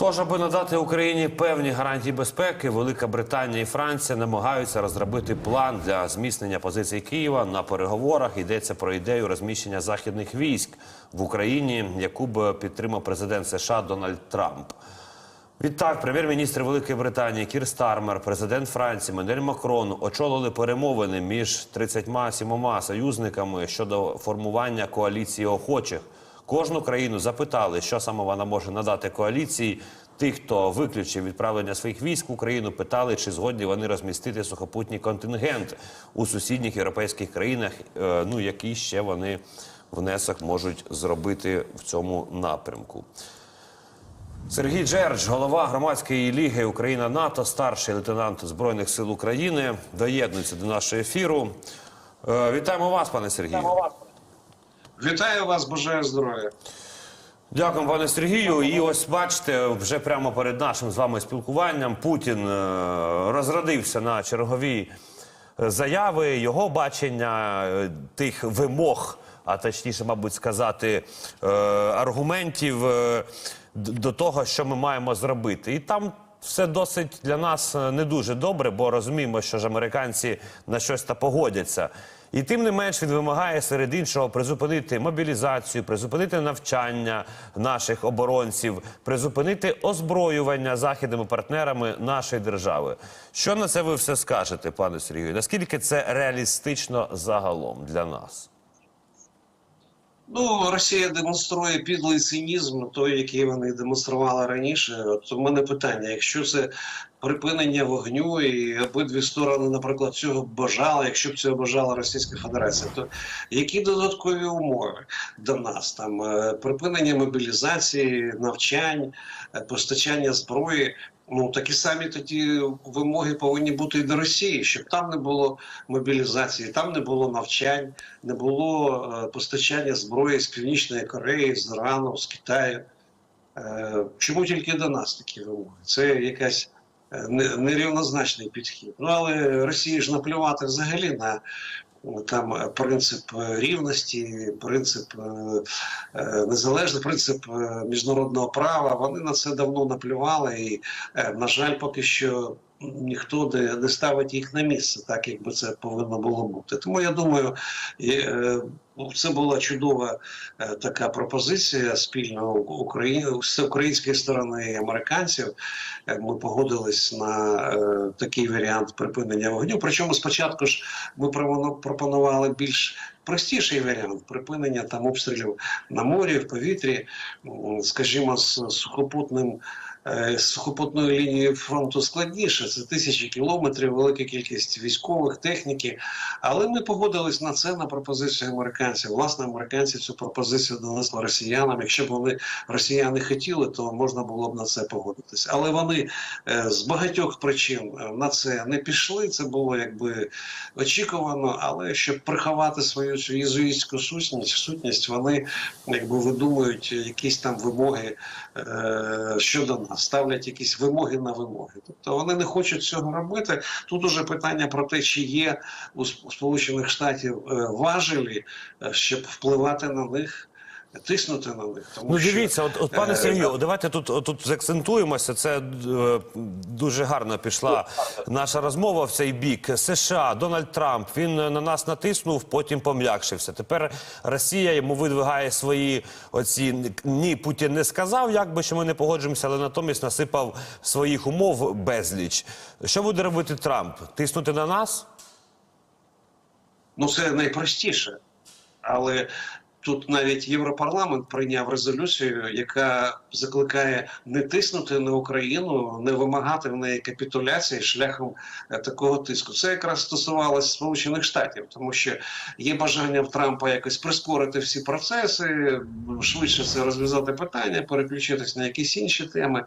Тож, аби надати Україні певні гарантії безпеки, Велика Британія і Франція намагаються розробити план для зміцнення позицій Києва на переговорах. Йдеться про ідею розміщення західних військ в Україні, яку б підтримав президент США Дональд Трамп. Відтак, прем'єр-міністр Великої Британії Кір Стармер, президент Франції Менель Макрон очолили перемовини між 37 союзниками щодо формування коаліції охочих. Кожну країну запитали, що саме вона може надати коаліції. Тих, хто виключив відправлення своїх військ в Україну, питали, чи згодні вони розмістити сухопутній контингент у сусідніх європейських країнах. е, Ну який ще вони внесок можуть зробити в цьому напрямку. Сергій Джердж, голова громадської ліги Україна НАТО, старший лейтенант Збройних сил України, доєднується до нашого ефіру. Е, Вітаємо вас, пане Сергію. Вітаю вас, бажаю здоров'я. Дякую, пане Сергію. І ось бачите, вже прямо перед нашим з вами спілкуванням Путін е, розрадився на чергові е, заяви, його бачення е, тих вимог, а точніше, мабуть, сказати, аргументів до того, що ми маємо зробити. І там все досить для нас не дуже добре, бо розуміємо, що ж американці на щось та погодяться. І тим не менш він вимагає серед іншого призупинити мобілізацію, призупинити навчання наших оборонців, призупинити озброювання західними партнерами нашої держави. Що на це ви все скажете, пане Сергію? Наскільки це реалістично загалом для нас? Ну, Росія демонструє підлий цинізм, той, який вони демонстрували раніше. От у мене питання: якщо це припинення вогню, і обидві сторони, наприклад, цього бажали, якщо б цього бажала Російська Федерація, то які додаткові умови до нас? Там е, припинення мобілізації, навчань, е, постачання зброї. Ну такі самі тоді вимоги повинні бути і до Росії, щоб там не було мобілізації, там не було навчань, не було е, постачання зброї з Північної Кореї, з Ірану, з Китаю. Чому тільки до нас такі вимоги? Це якась нерівнозначний підхід. Ну але Росії ж наплювати взагалі на ну, там е, принцип е, рівності, принцип е, незалежний, принцип міжнародного права. Вони на це давно наплювали, і на жаль, поки що. Ніхто не, не ставить їх на місце, так як би це повинно було бути. Тому я думаю, е, це була чудова е, така пропозиція спільно з української сторони і американців. Е, Ми погодились на такий варіант припинення вогню. Причому спочатку ж ми пропонували більш простіший варіант припинення там обстрілів на морі, в повітрі, скажімо, з сухопутним. Е, з Сухопутною лінією фронту складніше це тисячі кілометрів, велика кількість військових техніки. Але ми погодились на це на пропозицію американців. Власне, американці цю пропозицію донесли росіянам. Якщо б вони росіяни хотіли, то можна було б на це погодитись. Але вони е, з багатьох причин е, на це не пішли. Це було якби очікувано. Але щоб приховати свою цю єзуїтську сутність, сутність, вони якби видумують якісь там вимоги е, щодо нас, ставлять якісь вимоги на вимоги. Тобто вони не хочуть цього робити. Тут уже питання про те, чи є у Сполучених Штатів е, важелі, е, щоб впливати на них, тиснути на них. Тому Ну, що, дивіться, от, от пане е, Сергію, давайте тут, от тут закцентуємося. Це е, дуже гарно пішла наша розмова в цей бік. США, Дональд Трамп, він е, на нас натиснув, потім пом'якшився. Тепер Росія йому видвигає свої оці ні, Путін не сказав, як би що ми не погоджуємося, але натомість насипав своїх умов безліч. Що буде робити Трамп? Тиснути на нас? Ну, це найпростіше. Але тут навіть Європарламент прийняв резолюцію, яка закликає не тиснути на Україну, не вимагати в неї капітуляції шляхом е, такого тиску. Це якраз стосувалося Сполучених Штатів, тому що є бажання в Трампа якось прискорити всі процеси, швидше це розв'язати питання, переключитись на якісь інші теми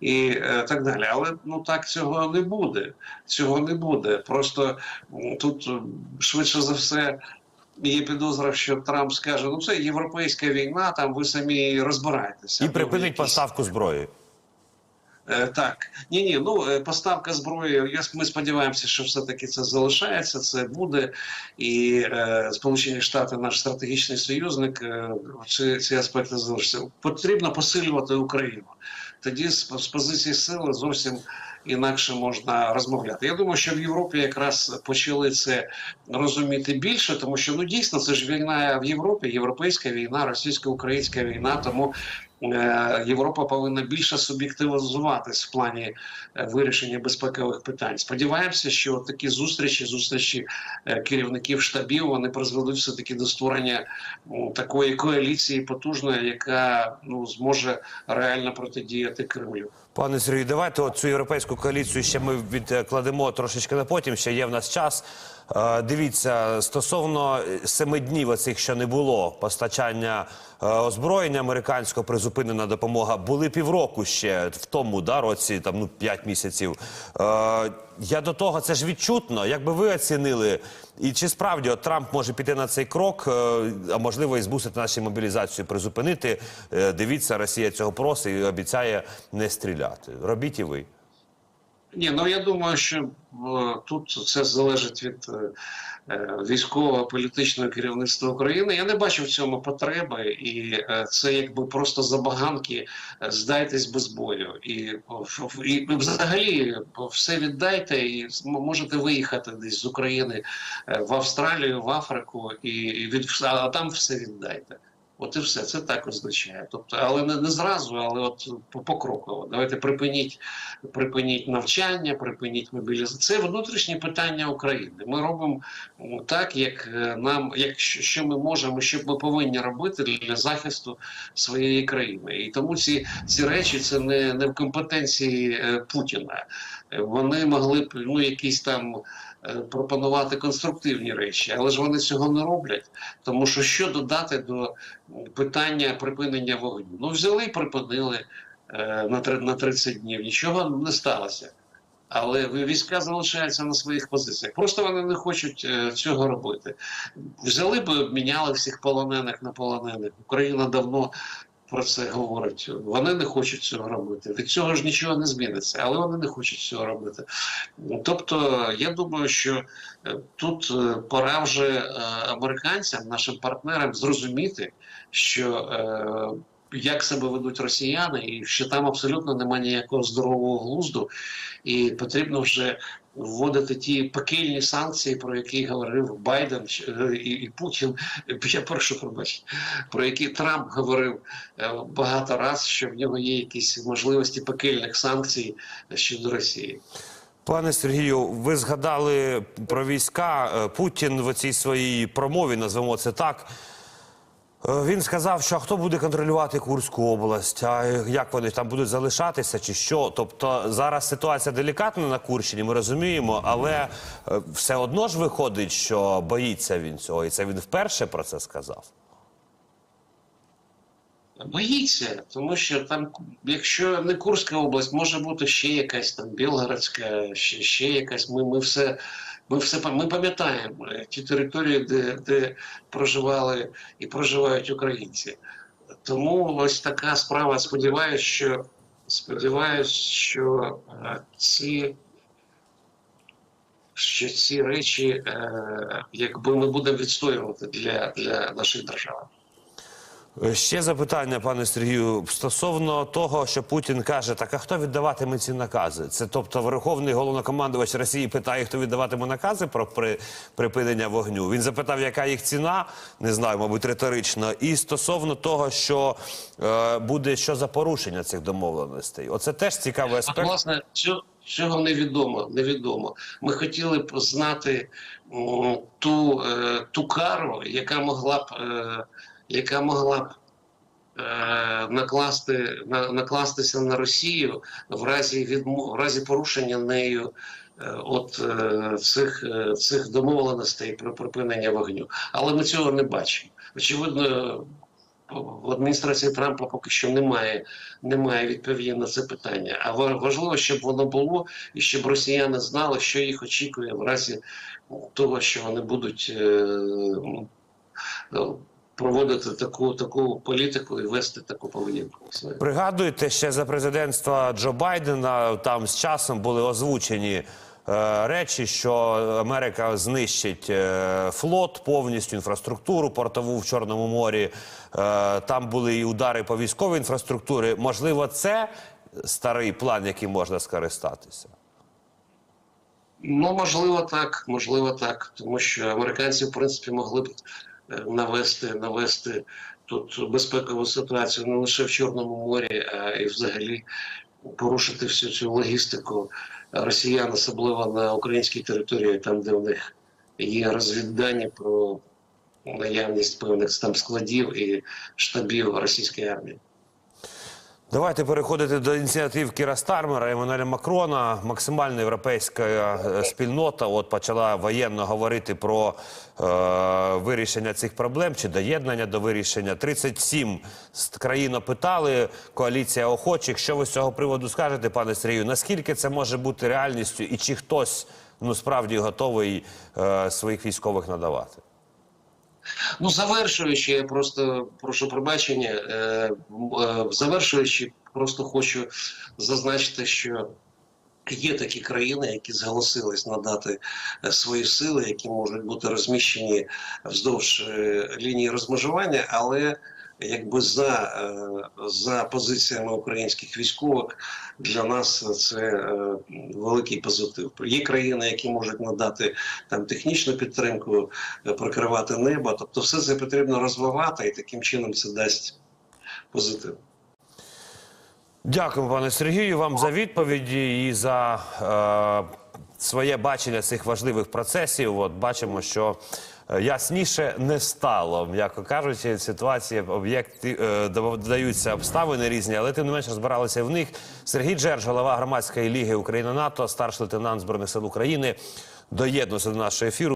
і е, так далі. Але ну так цього не буде. Цього не буде. Просто тут швидше за все. Є підозра, що Трамп скаже: ну це європейська війна, там ви самі розбираєтеся. І припинить якісь- поставку зброї. Е, Так, ні, ні, ну е, поставка зброї. Ми сподіваємося, що все-таки це залишається, це буде. І е, Сполучені Штати, наш стратегічний союзник, е, ці, ці аспекти залишаться. Потрібно посилювати Україну. Тоді з, з позиції сили зовсім інакше можна розмовляти. Я думаю, що в Європі якраз почали це розуміти більше, тому що ну дійсно це ж війна в Європі, європейська війна, російсько-українська війна. Тому е, Європа повинна більше суб'єктивізуватись в плані е, вирішення безпекових питань. Сподіваємося, що такі зустрічі, зустрічі е, керівників штабів, вони призведуть все таки до створення такої коаліції потужної, яка ну зможе реально протидіяти Кремлю. Пане Сергію, давайте от цю європейську коаліцію ще ми відкладемо трошечки на потім. Ще є в нас час. Е, Дивіться, стосовно е, семи днів оцих, що не було постачання е, озброєння американського, призупинена допомога, були півроку ще в тому да, році, там ну п'ять місяців. Я до того це ж відчутно. Як би ви оцінили, і чи справді от Трамп може піти на цей крок, а можливо і змусити нашу мобілізацію призупинити? Дивіться, Росія цього просить і обіцяє не стріляти. Робіть і ви. Ні, ну я думаю, що е, тут це залежить від е, е, військового політичного керівництва України. Я не бачу в цьому потреби, і е, це якби просто забаганки здайтесь без бою. І, і взагалі все віддайте, і можете виїхати десь з України в Австралію, в Африку, і від а там все віддайте. От і все це так означає. Тобто, але не, не зразу, але от по- покроково. Давайте припиніть припиніть навчання, припиніть мобілізацію. Це внутрішнє питання України. Ми робимо так, як е, нам, як що ми можемо, що ми повинні робити для захисту своєї країни. І тому ці, ці речі це не, не в компетенції е, Путіна. Вони могли б ну якісь там. Е, Пропонувати конструктивні речі, але ж вони цього не роблять. Тому що що додати до питання припинення вогню? Ну взяли і припинили е, на три- 30 днів. Нічого не сталося. Але війська залишаються на своїх позиціях. Просто вони не хочуть е, цього робити. Взяли б обміняли всіх полонених на полонених. Україна давно про це говорить. Вони не хочуть цього робити. Від цього ж нічого не зміниться, але вони не хочуть цього робити. Тобто, я думаю, що е, тут е, пора вже е, американцям, нашим партнерам, зрозуміти, що як себе ведуть росіяни, і що там абсолютно немає ніякого здорового глузду, і потрібно вже вводити ті пекельні санкції, про які говорив Байден і, і Путін. Я прошу пробачити, про які Трамп говорив е, багато разів, що в нього є якісь можливості пекельних санкцій щодо Росії. Пане Сергію, ви згадали про війська. Е, Путін в цій своїй промові, назвемо це так. Е, Він сказав, що хто буде контролювати Курську область, а як вони там будуть залишатися, чи що? Тобто зараз ситуація делікатна на Курщині, ми розуміємо, але е, все одно ж виходить, що боїться він цього, і це він вперше про це сказав. Боїться, тому що там, якщо не Курська область, може бути ще якась там Білгородська, ще, ще якась. Ми, ми все. Ми все ми пам'ятаємо е, ті території, де, де проживали і проживають українці. Тому ось така справа. Сподіваюсь, що сподіваюсь, що е, ці, що ці речі, е, якби ми будемо відстоювати для, для нашої держави. Ще запитання, пане Сергію, стосовно того, що Путін каже, так а хто віддаватиме ці накази? Це тобто Верховний головнокомандувач Росії питає, хто віддаватиме накази про при, припинення вогню. Він запитав, яка їх ціна, не знаю, мабуть, риторично. І стосовно того, що е, буде що за порушення цих домовленостей. Оце теж цікавий А, аспект. власне, цього, цього невідомо. Невідомо. Ми хотіли б знати ту, е, ту кару, яка могла б, е, яка могла б е, накласти, на, накластися на Росію в разі відмо, в разі порушення нею. е, От е, цих, е, цих домовленостей про припинення вогню, але ми цього не бачимо. Очевидно, в адміністрації Трампа поки що немає, немає відповіді на це питання. А важливо, щоб воно було і щоб росіяни знали, що їх очікує в разі того, що вони будуть е, проводити таку таку політику і вести таку поведінку. Пригадуєте, ще за президентства Джо Байдена там з часом були озвучені е, речі, що Америка знищить е, флот, повністю інфраструктуру портову в Чорному морі. Е, там були і удари по військовій інфраструктурі. Можливо, це старий план, яким можна скористатися. Ну, можливо, так, можливо, так. Тому що американці, в принципі, могли б навести, навести тут безпекову ситуацію не лише в Чорному морі, а і взагалі порушити всю цю логістику росіян, особливо на українській території, там, де в них є розвіддання про наявність певних там складів і штабів російської армії. Давайте переходити до ініціатив Кіра Стармера, Еммануеля Макрона. Максимальна європейська е, спільнота от почала воєнно говорити про е, вирішення цих проблем чи доєднання до вирішення. 37 з країн опитали, коаліція охочих. Що ви з цього приводу скажете, пане Сергію? Наскільки це може бути реальністю, і чи хтось ну справді готовий е, своїх військових надавати? Ну, завершуючи, я просто прошу пробачення. Е, е, завершуючи, просто хочу зазначити, що є такі країни, які зголосились надати е, свої сили, які можуть бути розміщені вздовж е, лінії розмежування, але якби за, е, за позиціями українських військових для нас це е, великий позитив. Є країни, які можуть надати там технічну підтримку, е, прикривати небо. Тобто, все це потрібно розвивати, і таким чином це дасть позитив. Дякую, пане Сергію, вам за відповіді і за е, своє бачення цих важливих процесів. От бачимо, що ясніше не стало, м'яко кажучи, ситуація об'єкти е, додаються обставини різні, але тим не менш розбиралися в них. Сергій Джерж, голова громадської ліги Україна НАТО, старший лейтенант збройних сил України, доєднувся до нашого ефіру.